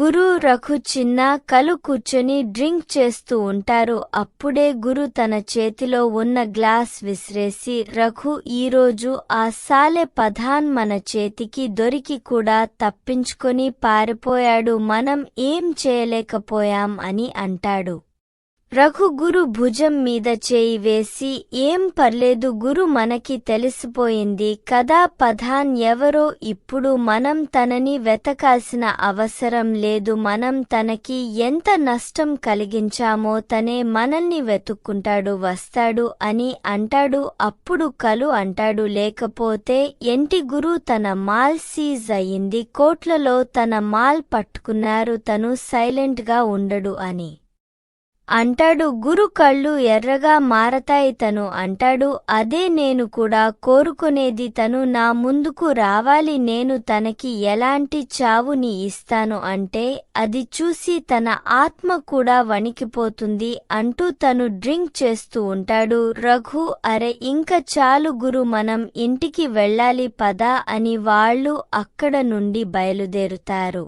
గురు రఘు చిన్న కలు కూర్చొని డ్రింక్ చేస్తూ ఉంటారు. అప్పుడే గురు తన చేతిలో ఉన్న గ్లాస్ విసిరేసి రఘు ఈరోజు ఆ సాలె పధాన్ మన చేతికి దొరికి కూడా తప్పించుకొని పారిపోయాడు. మనం ఏం చేయలేకపోయాం అని అంటాడు. రఘుగురు భుజం మీద చేయి వేసి ఏం పర్లేదు గురు మనకి తెలిసిపోయింది. కదా పధాన్ ఎవరో ఇప్పుడు మనం తనని వెతకాల్సిన అవసరం లేదు. మనం తనకి ఎంత నష్టం కలిగించామో తనే మనల్ని వెతుక్కుంటాడు వస్తాడు అని అంటాడు. అప్పుడు కలు అంటాడు. లేకపోతే ఎంటి గురు తన మాల్ సీజ్ అయింది కోట్లలో తన మాల్ పట్టుకున్నారు. తను సైలెంట్గా ఉండడు అని. అంటాడు గురు కళ్ళు ఎర్రగా మారతాయి తను. అంటాడు అదే నేను కూడా కోరుకునేది తను. నా ముందుకు రావాలి నేను. తనకి ఎలాంటి చావుని ఇస్తాను అంటే అది చూసి తన ఆత్మ కూడా వణికిపోతుంది అంటూ తను డ్రింక్ చేస్తూ ఉంటాడు. రఘు అరే ఇంక చాలు గురు మనం ఇంటికి వెళ్ళాలి పదా అని వాళ్ళు అక్కడ నుండి బయలుదేరుతారు.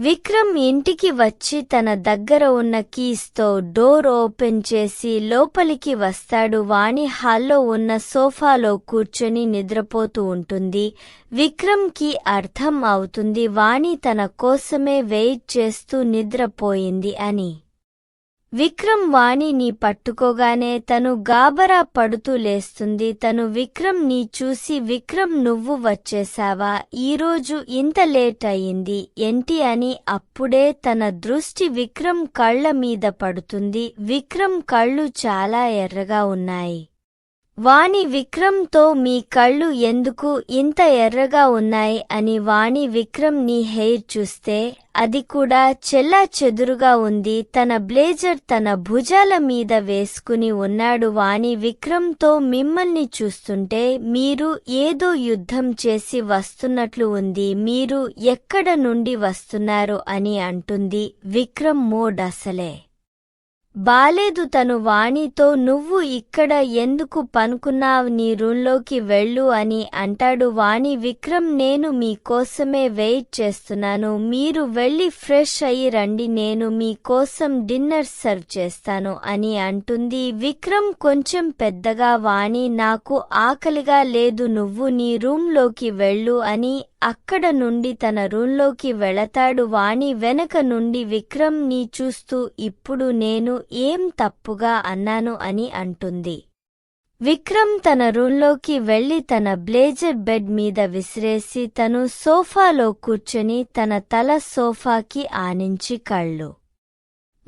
విక్రమ్ ఇంటికి వచ్చి తన దగ్గర ఉన్న కీస్తో డోర్ ఓపెన్ చేసి లోపలికి వస్తాడు. వాణి హాల్లో ఉన్న సోఫాలో కూర్చొని నిద్రపోతూ ఉంటుంది. విక్రమ్కి అర్థం అవుతుంది. వాణి తన కోసమే వెయిట్ చేస్తూ నిద్రపోయింది అని. విక్రమ్ వాణిని పట్టుకోగానే తను గాబరా పడుతూ లేస్తుంది. తను విక్రమ్ని చూసి విక్రమ్ నువ్వు వచ్చేశావా? ఈరోజు ఇంత లేట్ అయింది ఏంటి అని అప్పుడే తన దృష్టి విక్రమ్ కళ్ళ మీద పడుతుంది. విక్రమ్ కళ్ళు చాలా ఎర్రగా ఉన్నాయి. వాణి విక్రమ్తో మీ కళ్ళు ఎందుకు ఇంత ఎర్రగా ఉన్నాయి అని వాణి విక్రమ్ నీ హెయిర్ చూస్తే అది కూడా చెల్లా చెదురుగా ఉంది. తన బ్లేజర్ తన భుజాల మీద వేసుకుని ఉన్నాడు వాణి విక్రమ్తో మిమ్మల్ని చూస్తుంటే మీరు ఏదో యుద్ధం చేసి వస్తున్నట్లు ఉంది. మీరు ఎక్కడ నుండి వస్తున్నారు అని అంటుంది విక్రమ్ మోడ్ అసలే బాలేదు తను వాణితో నువ్వు ఇక్కడ ఎందుకు పనుకున్నావ్? నీ రూంలోకి వెళ్ళు అని అంటాడు వాణి. విక్రమ్ నేను మీకోసమే వెయిట్ చేస్తున్నాను. మీరు వెళ్ళి ఫ్రెష్ అయ్యి రండి. నేను మీకోసం డిన్నర్ సర్వ్ చేస్తాను అని అంటుంది. విక్రమ్ కొంచెం పెద్దగా వాణి నాకు ఆకలిగా లేదు. నువ్వు నీ రూంలోకి వెళ్ళు అని అక్కడ నుండి తన రూంలోకి వెళతాడు వాణి వెనక నుండి విక్రమ్ నీ చూస్తూ ఇప్పుడు నేను ఏం తప్పుగా అన్నాను అని అంటుంది. విక్రమ్ తన రూంలోకి వెళ్ళి తన బ్లేజర్ బెడ్ మీద విసిరేసి తను సోఫాలో కూర్చొని తన తల సోఫాకి ఆనించి కళ్ళు.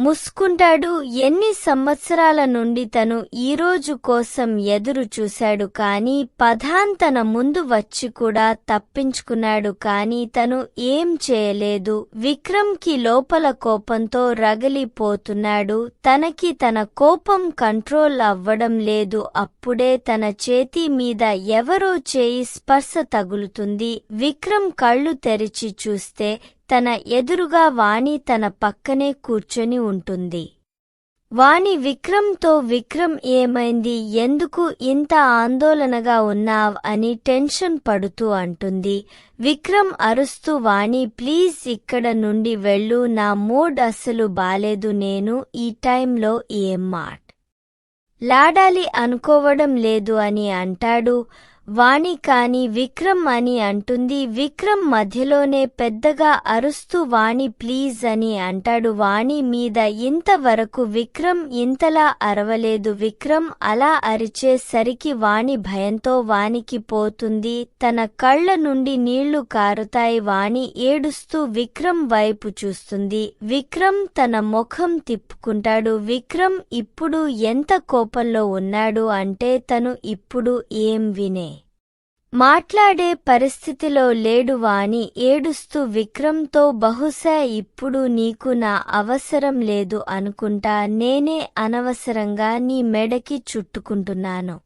ముస్కుంటాడు. ఎన్ని సంవత్సరాల నుండి తను ఈరోజు కోసం ఎదురు చూశాడు కాని పధాన్ తన ముందు వచ్చి కూడా తప్పించుకున్నాడు కాని తను ఏం చేయలేదు. విక్రమ్కి లోపల కోపంతో రగిలిపోతున్నాడు. తనకి తన కోపం కంట్రోల్ అవ్వడం లేదు. అప్పుడే తన చేతి మీద ఎవరో చేయి స్పర్శ తగులుతుంది. విక్రమ్ కళ్ళు తెరిచి చూస్తే తన ఎదురుగా వాణి తన పక్కనే కూర్చొని ఉంటుంది. వాణి విక్రమ్తో విక్రమ్ ఏమైంది? ఎందుకు ఇంత ఆందోళనగా ఉన్నావ్? అని టెన్షన్ పడుతూ అంటుంది. విక్రమ్ అరుస్తూ వాణి ప్లీజ్ ఇక్కడ నుండి వెళ్ళు. నా మూడ్ అస్సలు బాలేదు నేను. ఈ టైంలో ఏం మాట్? లాడాలి అనుకోవడం లేదు అని అంటాడు. వాణి కాని విక్రమ్ అని అంటుంది. విక్రమ్ మధ్యలోనే పెద్దగా అరుస్తూ వాణి ప్లీజ్ అని అంటాడు. వాణి మీద ఇంతవరకు విక్రమ్ ఇంతలా అరవలేదు. విక్రమ్ అలా అరిచేసరికి వాణి భయంతో వానికి పోతుంది. తన కళ్ళ నుండి నీళ్ళు కారుతాయి. వాణి ఏడుస్తూ విక్రమ్ వైపు చూస్తుంది. విక్రమ్ తన ముఖం తిప్పుకుంటాడు. విక్రమ్ ఇప్పుడు ఎంత కోపంలో ఉన్నాడు అంటే తను ఇప్పుడు ఏం వినే మాట్లాడే పరిస్థితిలో లేడు వాణి. ఏడుస్తూ విక్రమ్తో బహుశా ఇప్పుడు నీకు నా అవసరం లేదు అనుకుంటా. నేనే అనవసరంగా నీ మెడకి చుట్టుకుంటున్నాను.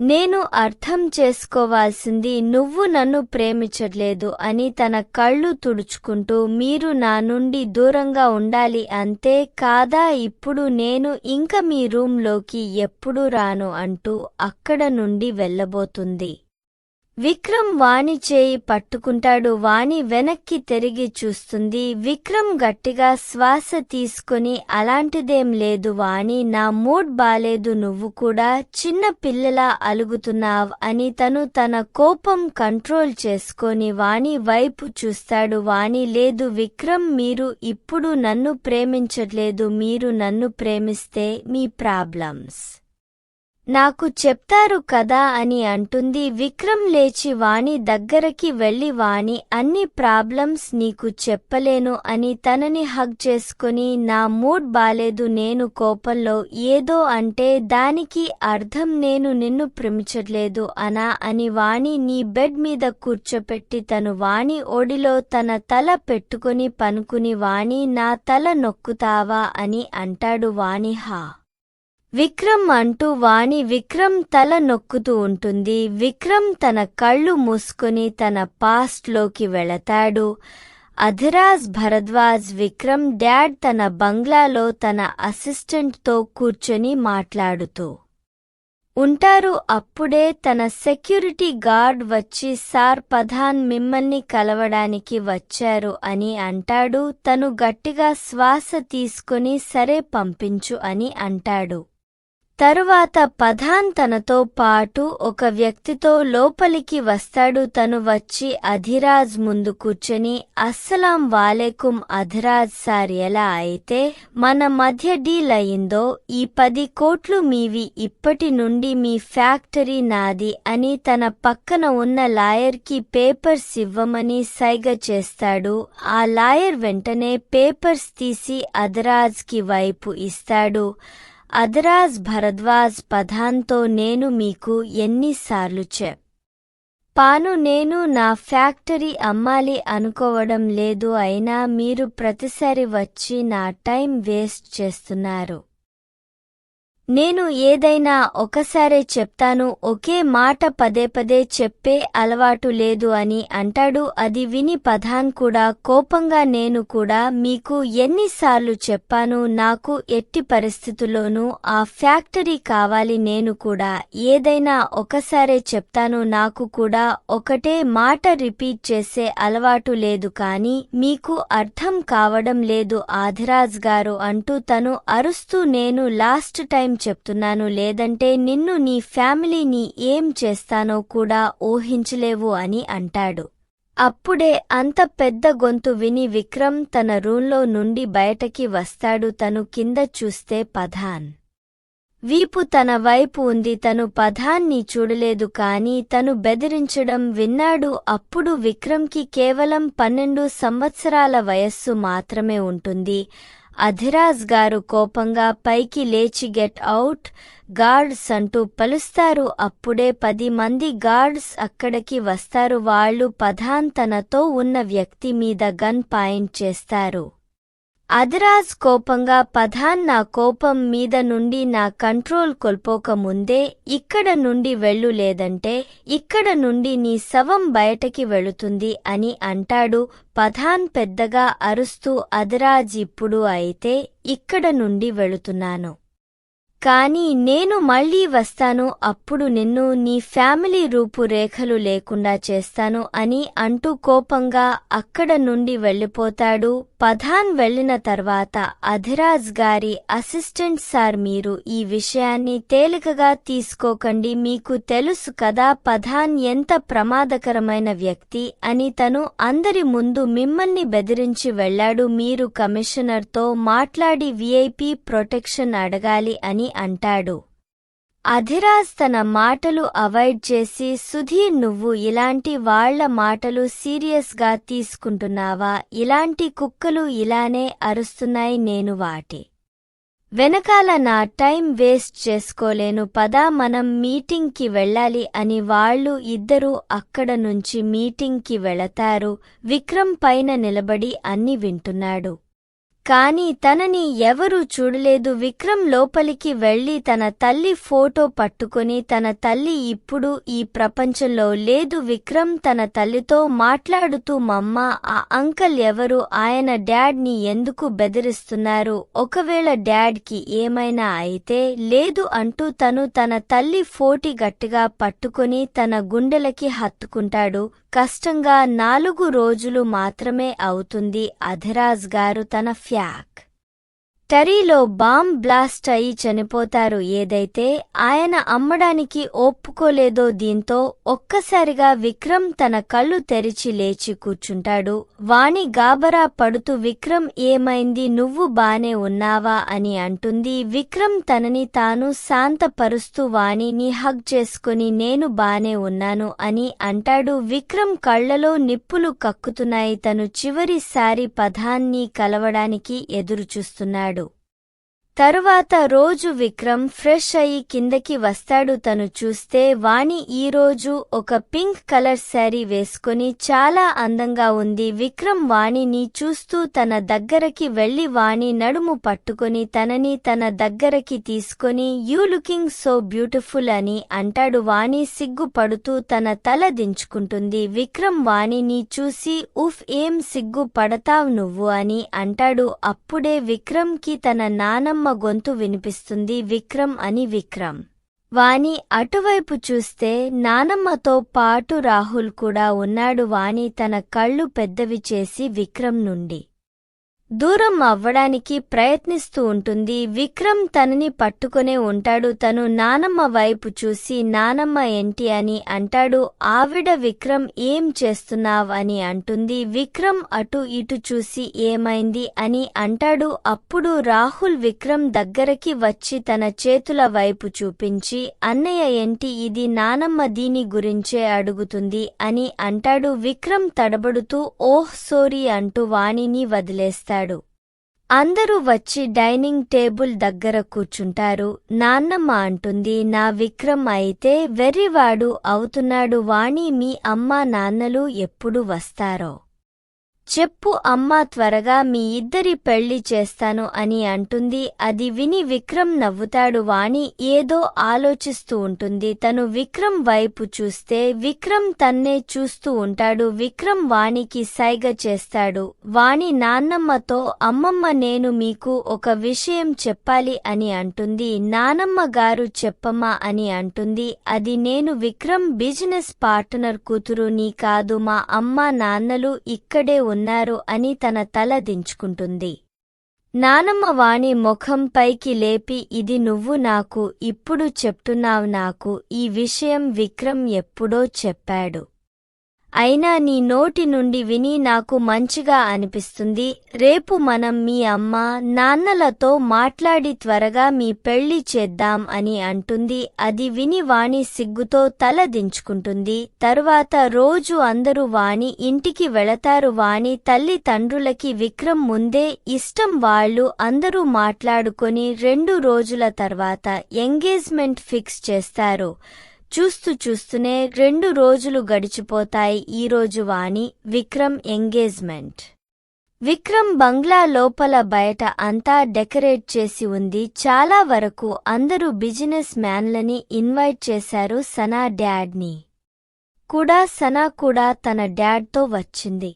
నేను అర్థం చేసుకోవాల్సింది నువ్వు నన్ను ప్రేమించట్లేదు అని తన కళ్ళు తుడుచుకుంటూ మీరు నా నుండి దూరంగా ఉండాలి అంతే కాదా? ఇప్పుడు నేను ఇంక మీ రూంలోకి ఎప్పుడు రాను అంటూ అక్కడ నుండి వెళ్ళబోతుంది. విక్రమ్ వాణి చేయి పట్టుకుంటాడు. వాణి వెనక్కి తిరిగి చూస్తుంది. విక్రమ్ గట్టిగా శ్వాస తీసుకొని అలాంటిదేం లేదు వాణి నా మూడ్ బాలేదు నువ్వు కూడా చిన్న పిల్లలా అలుగుతున్నావ్ అని తను తన కోపం కంట్రోల్ చేసుకొని వాణి వైపు చూస్తాడు. వాణి లేదు విక్రమ్ మీరు ఇప్పుడు నన్ను ప్రేమించట్లేదు. మీరు నన్ను ప్రేమిస్తే మీ ప్రాబ్లమ్స్ నాకు చెప్తారు కదా అని అంటుంది విక్రమ్ లేచి వాణి దగ్గరకి వెళ్ళి వాణి అన్ని ప్రాబ్లమ్స్ నీకు చెప్పలేను అని తనని హగ్ చేసుకుని నా మూడ్ బాలేదు నేను కోపంలో ఏదో అంటే దానికి అర్థం నేను నిన్ను ప్రేమించట్లేదు అనా అని వాణి నీ బెడ్ మీద కూర్చోపెట్టి తను వాణి ఓడిలో తన తల పెట్టుకుని పనుకుని వాణి నా తల నొక్కుతావా అని అంటాడు వాణి హా! విక్రమ్ అంటూ వాణి విక్రమ్ తల నొక్కుతూ ఉంటుంది. విక్రమ్ తన కళ్ళు మూసుకుని తన పాస్ట్లోకి వెళతాడు. అధిరాజ్ భరద్వాజ్ విక్రమ్ డాడ్ తన బంగ్లాలో తన అసిస్టెంట్తో కూర్చొని మాట్లాడుతూ ఉంటారు. అప్పుడే తన సెక్యూరిటీ గార్డ్ వచ్చి సార్ పధాన్ మిమ్మల్ని కలవడానికి వచ్చారు అని అంటాడు. తను గట్టిగా శ్వాస తీసుకుని సరే పంపించు అని అంటాడు. తరువాత పధాన్ తనతో పాటు ఒక వ్యక్తితో లోపలికి వస్తాడు. తను వచ్చి అధిరాజ్ ముందు కూర్చొని అస్సలాం వాలేకుం అధిరాజ్ సార్ ఎలా అయితే మన మధ్య డీల్ అయిందో ఈ పది కోట్లు మీవి ఇప్పటి నుండి మీ ఫ్యాక్టరీ నాది అని తన పక్కన ఉన్న లాయర్కి పేపర్స్ ఇవ్వమని సైగ చేస్తాడు. ఆ లాయర్ వెంటనే పేపర్స్ తీసి అధిరాజ్కి వైపు ఇస్తాడు. అదరాజ్ భరద్వాజ్ పధాన్తో నేను మీకు ఎన్నిసార్లు చెప్ పాను నేను నా ఫ్యాక్టరీ అమ్మాలి అనుకోవడం లేదు అయినా మీరు ప్రతిసారి వచ్చి నా టైం వేస్ట్ చేస్తున్నారు. నేను ఏదైనా ఒకసారే చెప్తాను ఒకే మాట పదే పదే చెప్పే అలవాటు లేదు అని అంటాడు. అది విని పధాన్ కూడా కోపంగా నేను కూడా మీకు ఎన్నిసార్లు చెప్పాను నాకు ఎట్టి పరిస్థితుల్లోనూ ఆ ఫ్యాక్టరీ కావాలి నేను కూడా. ఏదైనా ఒకసారే చెప్తాను నాకు కూడా ఒకటే మాట రిపీట్ చేసే అలవాటు లేదు కాని మీకు అర్థం కావడం లేదు ఆధిరాజ్ గారు అంటూ తను అరుస్తూ నేను లాస్ట్ టైం చెప్తున్నాను లేదంటే నిన్ను నీ ఫ్యామిలీని ఏం చేస్తానో కూడా ఊహించలేవు అని అంటాడు. అప్పుడే అంత పెద్ద గొంతు విని విక్రమ్ తన రూంలో నుండి బయటకి వస్తాడు తను కింద చూస్తే పధాన్. వీపు తన వైపు ఉంది తను పధాన్ని చూడలేదు కాని తను బెదిరించడం విన్నాడు అప్పుడు విక్రమ్కి కేవలం పన్నెండు సంవత్సరాల వయస్సు మాత్రమే ఉంటుంది. అధిరాజ్ గారు కోపంగా పైకి లేచి గెట్ అవుట్ గార్డ్స్ అంటూ పలుస్తారు. అప్పుడే పది మంది గార్డ్స్ అక్కడికి వస్తారు. వాళ్ళు పధాన్ తనతో ఉన్న వ్యక్తి మీద గన్ పాయింట్ చేస్తారు. అదిరాజ్ కోపంగా పధాన్ నా కోపం మీద నుండి నా కంట్రోల్ కోల్పోకముందే ఇక్కడ నుండి వెళ్ళు లేదంటే ఇక్కడ నుండి నీ శవం బయటకి వెళుతుంది అని అంటాడు. పధాన్ పెద్దగా అరుస్తూ అదిరాజ్ ఇప్పుడు అయితే ఇక్కడ నుండి వెళుతున్నాను. కాని నేను మళ్ళీ వస్తాను అప్పుడు నిన్ను నీ ఫ్యామిలీ రూపురేఖలు లేకుండా చేస్తాను అని అంటూ కోపంగా అక్కడ నుండి వెళ్ళిపోతాడు. పధాన్ వెళ్ళిన తర్వాత అధిరాజ్ గారి అసిస్టెంట్ సార్ మీరు ఈ విషయాన్ని తేలికగా తీసుకోకండి. మీకు తెలుసు కదా పధాన్ ఎంత ప్రమాదకరమైన వ్యక్తి అని తను అందరి ముందు మిమ్మల్ని బెదిరించి వెళ్ళాడు మీరు కమిషనర్తో మాట్లాడి విఐపి ప్రొటెక్షన్ అడగాలి అని అంటాడు. అధిరాజ్ తన మాటలు అవాయిడ్ చేసి సుధీర్ నువ్వు ఇలాంటి వాళ్ళ మాటలు సీరియస్గా తీసుకుంటున్నావా? ఇలాంటి కుక్కలు ఇలానే అరుస్తున్నాయి నేను వాటి. వెనకాల నా టైం వేస్ట్ చేసుకోలేను పదా మనం మీటింగ్కి వెళ్ళాలి అని వాళ్ళు ఇద్దరూ అక్కడ నుంచి మీటింగ్కి వెళతారు. విక్రమ్ పైన నిలబడి అన్ని వింటున్నాడు. కాని తనని ఎవరూ చూడలేదు. విక్రమ్ లోపలికి వెళ్ళి తన తల్లి ఫోటో పట్టుకొని తన తల్లి ఇప్పుడు ఈ ప్రపంచంలో లేదు. విక్రమ్ తన తల్లితో మాట్లాడుతూ మమ్మ ఆ అంకల్ ఎవరు? ఆయన డాడ్ని ఎందుకు బెదిరిస్తున్నారు? ఒకవేళ డాడ్కి ఏమైనా అయితే లేదు అంటూ తను తన తల్లి ఫోటి గట్టిగా పట్టుకొని తన గుండెలకి హత్తుకుంటాడు. కష్టంగా నాలుగు రోజులు మాత్రమే అవుతుంది అధిరాజ్ గారు తన ఫ్యాక్. టరీలో బాంబ్ బ్లాస్ట్ అయి చనిపోతారు. ఏదైతే ఆయన అమ్మడానికి ఒప్పుకోలేదో దీంతో ఒక్కసారిగా విక్రమ్ తన కళ్ళు తెరిచి లేచి కూర్చుంటాడు. వాణి గాబరా పడుతూ విక్రమ్ ఏమైంది? నువ్వు బానే ఉన్నావా? అని అంటుంది. విక్రమ్ తనని తాను శాంతపరుస్తూ వాణిని హగ్ చేసుకుని నేను బానే ఉన్నాను అని అంటాడు. విక్రమ్ కళ్ళలో నిప్పులు కక్కుతున్నాయి. తను చివరిసారి పదాన్ని కలవడానికి ఎదురుచూస్తున్నాడు. తరువాత రోజు విక్రమ్ ఫ్రెష్ అయి కిందకి వస్తాడు. తను చూస్తే వాణి ఈరోజు ఒక పింక్ కలర్ శారీ వేసుకుని చాలా అందంగా ఉంది. విక్రమ్ వాణిని చూస్తూ తన దగ్గరకి వెళ్ళి వాణి నడుము పట్టుకొని తనని తన దగ్గరకి తీసుకొని యూ లుకింగ్ సో బ్యూటిఫుల్ అని అంటాడు. వాణి సిగ్గుపడుతూ తన తల దించుకుంటుంది. విక్రమ్ వాణిని చూసి ఉఫ్ ఏం సిగ్గు పడతావ్ నువ్వు అని అంటాడు. అప్పుడే విక్రమ్కి తన నానమ్మ గొంతు వినిపిస్తుంది విక్రమ్ అని విక్రమ్. వాణి అటువైపు చూస్తే నానమ్మతో పాటు రాహుల్ కూడా ఉన్నాడు వాణి తన కళ్ళు పెద్దవి చేసి విక్రమ్ నుండి. దూరం అవ్వడానికి ప్రయత్నిస్తూ ఉంటుంది. విక్రమ్ తనని పట్టుకునే ఉంటాడు. తను నానమ్మ వైపు చూసి నానమ్మ ఏంటి అని అంటాడు. ఆవిడ విక్రమ్ ఏం చేస్తున్నావ్ అని అంటుంది. విక్రమ్ అటు ఇటు చూసి ఏమైంది? అని అంటాడు. అప్పుడు రాహుల్ విక్రమ్ దగ్గరకి వచ్చి తన చేతుల వైపు చూపించి అన్నయ్య ఏంటి ఇది? నానమ్మ దీని గురించే అడుగుతుంది అని అంటాడు. విక్రమ్ తడబడుతూ ఓహ్ సోరీ అంటూ వాణిని వదిలేస్తాడు. అందరూ వచ్చి డైనింగ్ టేబుల్ దగ్గర కూర్చుంటారు. నాన్నమ్మ అంటుంది నా విక్రమ్ అయితే వెర్రివాడు అవుతున్నాడు. వాణి మీ అమ్మా నాన్నలు ఎప్పుడు వస్తారో. చెప్పు అమ్మా త్వరగా మీ ఇద్దరి పెళ్ళి చేస్తాను అని అంటుంది. అది విని విక్రమ్ నవ్వుతాడు. వాణి ఏదో ఆలోచిస్తూ ఉంటుంది. తను విక్రమ్ వైపు చూస్తే విక్రమ్ తన్నే చూస్తూ ఉంటాడు. విక్రమ్ వాణికి సైగ చేస్తాడు. వాణి నాన్నమ్మతో అమ్మమ్మ నేను మీకు ఒక విషయం చెప్పాలి అని అంటుంది. నానమ్మ గారు చెప్పమ్మా అని అంటుంది. అది నేను విక్రమ్ బిజినెస్ పార్ట్నర్ కూతురు నీ కాదు. మా అమ్మ నాన్నలు ఇక్కడే ఉన్నారు. అని తన తల దించుకుంటుంది. నానమ్మ వాణి ముఖం పైకి లేపి ఇది నువ్వు నాకు ఇప్పుడు చెప్తున్నావు నాకు ఈ విషయం విక్రమ్ ఎప్పుడో చెప్పాడు. అయినా నీ నోటి నుండి విని నాకు మంచిగా అనిపిస్తుంది. రేపు మనం మీ అమ్మ నాన్నలతో మాట్లాడి త్వరగా మీ పెళ్ళి చేద్దాం అని అంటుంది. అది విని వాణి సిగ్గుతో తల దించుకుంటుంది. తరువాత రోజు అందరూ వాణి ఇంటికి వెళతారు. వాణి తల్లి తండ్రులకి విక్రమ్ ముందే ఇష్టం వాళ్ళు అందరూ మాట్లాడుకొని రెండు రోజుల తర్వాత ఎంగేజ్మెంట్ ఫిక్స్ చేస్తారు. చూస్తూ చూస్తూనే రెండు రోజులు గడిచిపోతాయి ఈరోజు వాణి విక్రమ్ ఎంగేజ్మెంట్. విక్రమ్ బంగ్లా లోపల బయట అంతా డెకరేట్ చేసి ఉంది. చాలా వరకు అందరూ బిజినెస్ మ్యాన్లని ఇన్వైట్ చేశారు సనా డాడ్ని. కూడా సనా కూడా తన డాడ్తో వచ్చింది.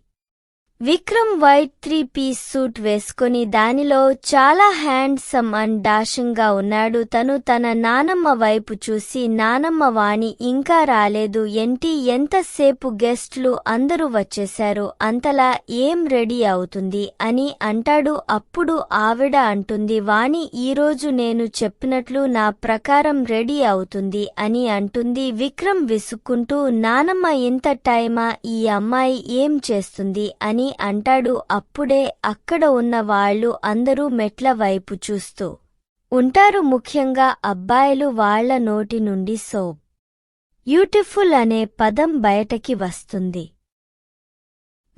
Vikram white three piece suit వేసుకొని దానిలో చాలా హ్యాండ్సమ్ అండ్ డాషింగ్గా ఉన్నాడు. తను తన నానమ్మ వైపు చూసి నానమ్మ వాణి ఇంకా రాలేదు. ఏంటి? ఎంతసేపు గెస్ట్లు అందరూ వచ్చేశారు? అంతలా ఏం రెడీ అవుతుంది? అని అంటాడు. అప్పుడు ఆవిడ అంటుంది వాణి ఈరోజు నేను చెప్పినట్లు నా ప్రకారం రెడీ అవుతుంది అని అంటుంది. విక్రమ్ విసుక్కుంటూ నానమ్మ ఇంత టైమా? ఈ అమ్మాయి ఏం చేస్తుంది? అని అంటాడు. అప్పుడే అక్కడ ఉన్న వాళ్ళు అందరూ మెట్ల వైపు చూస్తూ ఉంటారు ముఖ్యంగా అబ్బాయిలు వాళ్ళ నోటి నుండి సోప్ బ్యూటిఫుల్ అనే పదం బయటకి వస్తుంది.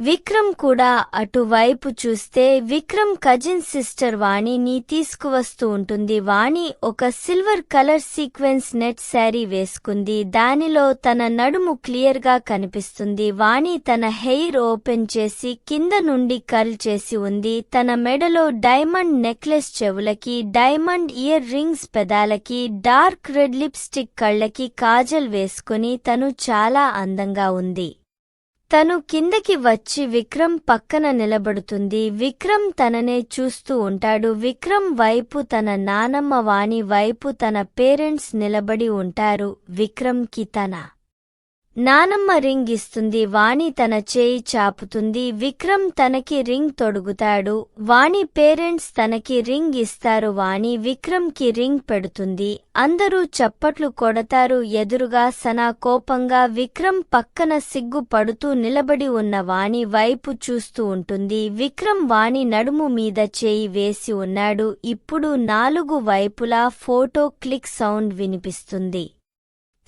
విక్రమ్ కూడా అటువైపు చూస్తే విక్రమ్ కజిన్ సిస్టర్ వాణిని తీసుకువస్తూ ఉంటుంది. వాణి ఒక silver colour sequence net sari వేసుకుంది. దానిలో తన నడుము క్లియర్గా కనిపిస్తుంది. వాణి తన హెయిర్ ఓపెన్ చేసి కింద నుండి కర్ల్ చేసి ఉంది. తన మెడలో డైమండ్ నెక్లెస్ చెవులకి డైమండ్ ఇయర్ రింగ్స్ పెదాలకి డార్క్ రెడ్ లిప్స్టిక్ కళ్ళకి కాజల్ వేసుకుని తను చాలా అందంగా ఉంది. తను కిందకి వచ్చి విక్రమ్ పక్కన నిలబడుతుంది. విక్రమ్ తననే చూస్తూ ఉంటాడు. విక్రమ్ వైపు తన నానమ్మ వాణి వైపు తన పేరెంట్స్ నిలబడి ఉంటారు. విక్రమ్కి తన నానమ్మ రింగ్ ఇస్తుంది వాణి తన చేయి చాపుతుంది విక్రమ్ తనకి రింగ్ తొడుగుతాడు వాణి పేరెంట్స్ తనకి రింగ్ ఇస్తారు వాణి విక్రమ్కి రింగ్ పెడుతుంది. అందరూ చప్పట్లు కొడతారు ఎదురుగా సనా కోపంగా విక్రమ్ పక్కన సిగ్గుపడుతూ నిలబడి ఉన్న వాణి వైపు చూస్తూ ఉంటుంది. విక్రమ్ వాణి నడుము మీద చేయి వేసి ఉన్నాడు. ఇప్పుడు నాలుగు వైపులా ఫోటో క్లిక్ సౌండ్ వినిపిస్తుంది.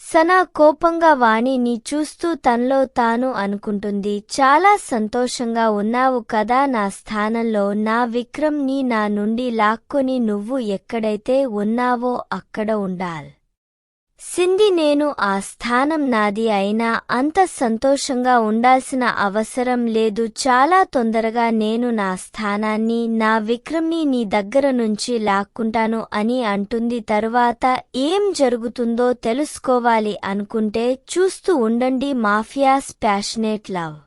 సనా కోపంగా వాణిని చూస్తూ తనలో తాను అనుకుంటుంది. చాలా సంతోషంగా ఉన్నావు కదా నా స్థానంలో. నా విక్రమ్ని నా నుండి లాక్కొని నువ్వు ఎక్కడైతే ఉన్నావో అక్కడ ఉండాల్. సింది నేను ఆ స్థానం నాది అయినా అంత సంతోషంగా ఉండాల్సిన అవసరం లేదు. చాలా తొందరగా నేను నా స్థానాన్ని నా విక్రమ్ని నీ దగ్గర నుంచి లాక్కుంటాను అని అంటుంది. తరువాత ఏం జరుగుతుందో తెలుసుకోవాలి అనుకుంటే చూస్తూ ఉండండి. Mafia's passionate love.